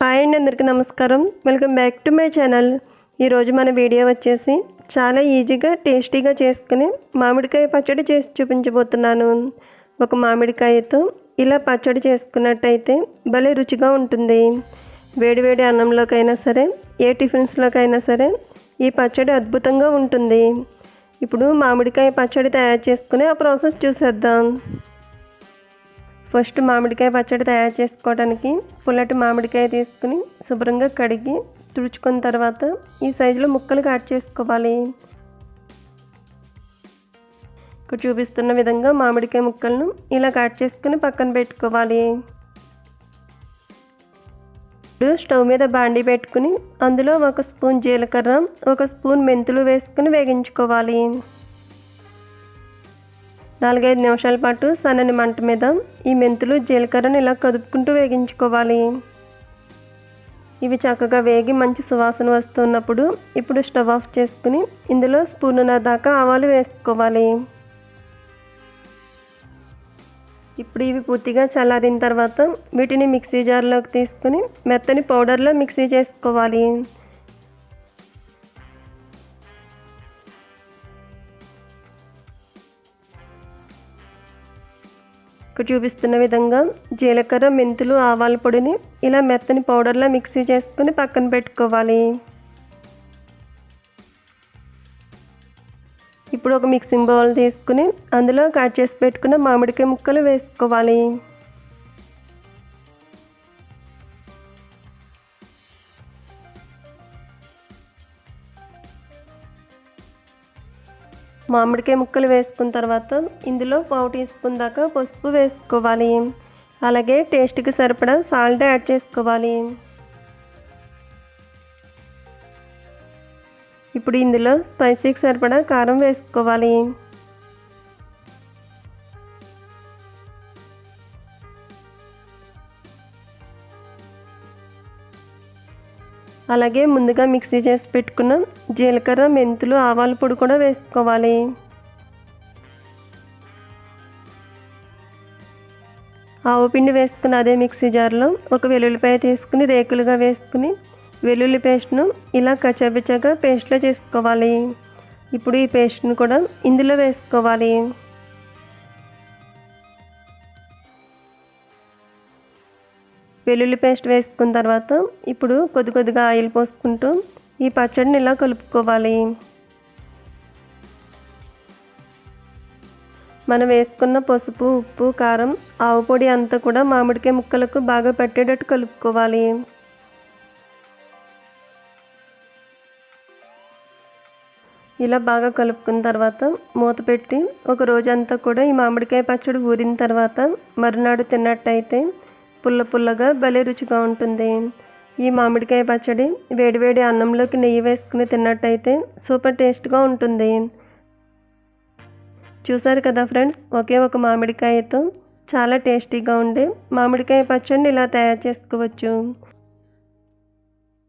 Hi అండి అందరికీ నమస్కారం. Welcome back to my channel ఈరోజు మన వీడియో వచ్చేసి చాలా ఈజీగా టేస్టీగా చేసుకుని మామిడికాయ పచ్చడి చేసి చూపించబోతున్నాను. ఒక మామిడికాయతో ఇలా పచ్చడి చేసుకున్నట్టయితే భలే రుచిగా ఉంటుంది. వేడివేడి అన్నంలోకైనా సరే ఏ టిఫిన్స్లోకైనా సరే ఈ పచ్చడి అద్భుతంగా ఉంటుంది. ఇప్పుడు మామిడికాయ పచ్చడి తయారు చేసుకుని ఆ ప్రాసెస్ చూసేద్దాం. ఫస్ట్ మామిడికాయ పచ్చడి తయారు చేసుకోవడానికి పుల్లటి మామిడికాయ తీసుకుని శుభ్రంగా కడిగి తుడుచుకున్న తర్వాత ఈ సైజులో ముక్కలు కట్ చేసుకోవాలి. ఇక్కడ చూపిస్తున్న విధంగా మామిడికాయ ముక్కలను ఇలా కట్ చేసుకుని పక్కన పెట్టుకోవాలి. ఇప్పుడు స్టవ్ మీద బాండి పెట్టుకుని అందులో ఒక స్పూన్ జీలకర్ర ఒక స్పూన్ మెంతులు వేసుకుని వేగించుకోవాలి. నాలుగైదు నిమిషాల పాటు సన్నని మంట మీద ఈ మెంతులు జీలకర్రను ఇలా కదుపుకుంటూ వేగించుకోవాలి. ఇవి చక్కగా వేగి మంచి సువాసన వస్తున్నప్పుడు ఇప్పుడు స్టవ్ ఆఫ్ చేసుకుని ఇందులో స్పూనున్నర దాకా ఆవాలు వేసుకోవాలి. ఇప్పుడు ఇవి పూర్తిగా చల్లారిన తర్వాత వీటిని మిక్సీ జార్లోకి తీసుకుని మెత్తని పౌడర్లో మిక్సీ చేసుకోవాలి. ఇక్కడ చూపిస్తున్న విధంగా జీలకర్ర మెంతులు ఆవాల పొడిని ఇలా మెత్తని పౌడర్లో మిక్సీ చేసుకుని పక్కన పెట్టుకోవాలి. ఇప్పుడు ఒక మిక్సింగ్ బౌల్ తీసుకుని అందులో కట్ చేసి పెట్టుకున్న మామిడికాయ ముక్కలు వేసుకోవాలి. మామిడికాయ ముక్కలు వేసుకున్న తర్వాత ఇందులో పావు టీ స్పూన్ దాకా పసుపు వేసుకోవాలి. అలాగే టేస్ట్కి సరిపడా సాల్ట్ యాడ్ చేసుకోవాలి. ఇప్పుడు ఇందులో స్పైసీకి సరిపడా కారం వేసుకోవాలి. అలాగే ముందుగా మిక్సీ చేసి పెట్టుకున్న జీలకర్ర మెంతులు ఆవాల పొడి కూడా వేసుకోవాలి. ఆవు పిండి వేసుకున్న అదే మిక్సీ జార్లో ఒక వెల్లుల్లిపాయ తీసుకుని రేకులుగా వేసుకుని వెల్లుల్లి పేస్ట్ను ఇలా కచ్చబిచ్చగా పేస్ట్లో చేసుకోవాలి. ఇప్పుడు ఈ పేస్ట్ను కూడా ఇందులో వేసుకోవాలి. వెల్లుల్లి పేస్ట్ వేసుకున్న తర్వాత ఇప్పుడు కొద్ది కొద్దిగా ఆయిల్ పోసుకుంటూ ఈ పచ్చడిని ఇలా కలుపుకోవాలి. మనం వేసుకున్న పసుపు ఉప్పు కారం ఆవు పొడి అంతా కూడా మామిడికాయ ముక్కలకు బాగా పెట్టేటట్టు కలుపుకోవాలి. ఇలా బాగా కలుపుకున్న తర్వాత మూత పెట్టి ఒక రోజంతా కూడా ఈ మామిడికాయ పచ్చడి ఊరిన తర్వాత మరునాడు తిన్నట్టయితే పుల్ల పుల్లగా భలే రుచిగా ఉంటుంది. ఈ మామిడికాయ పచ్చడి వేడివేడి అన్నంలోకి నెయ్యి వేసుకుని తిన్నట్టయితే సూపర్ టేస్ట్గా ఉంటుంది. చూసారు కదా ఫ్రెండ్స్? ఒకే ఒక మామిడికాయతో చాలా టేస్టీగా ఉండే మామిడికాయ పచ్చడిని ఇలా తయారు చేసుకోవచ్చు.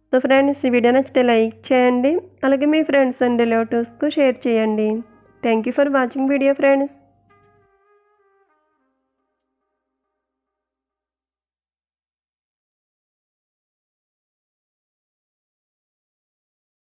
సో ఫ్రెండ్స్ ఈ వీడియో నచ్చితే లైక్ చేయండి. అలాగే మీ ఫ్రెండ్స్ అండ్ రిలేటివ్స్కు షేర్ చేయండి. Thank you for watching video friends.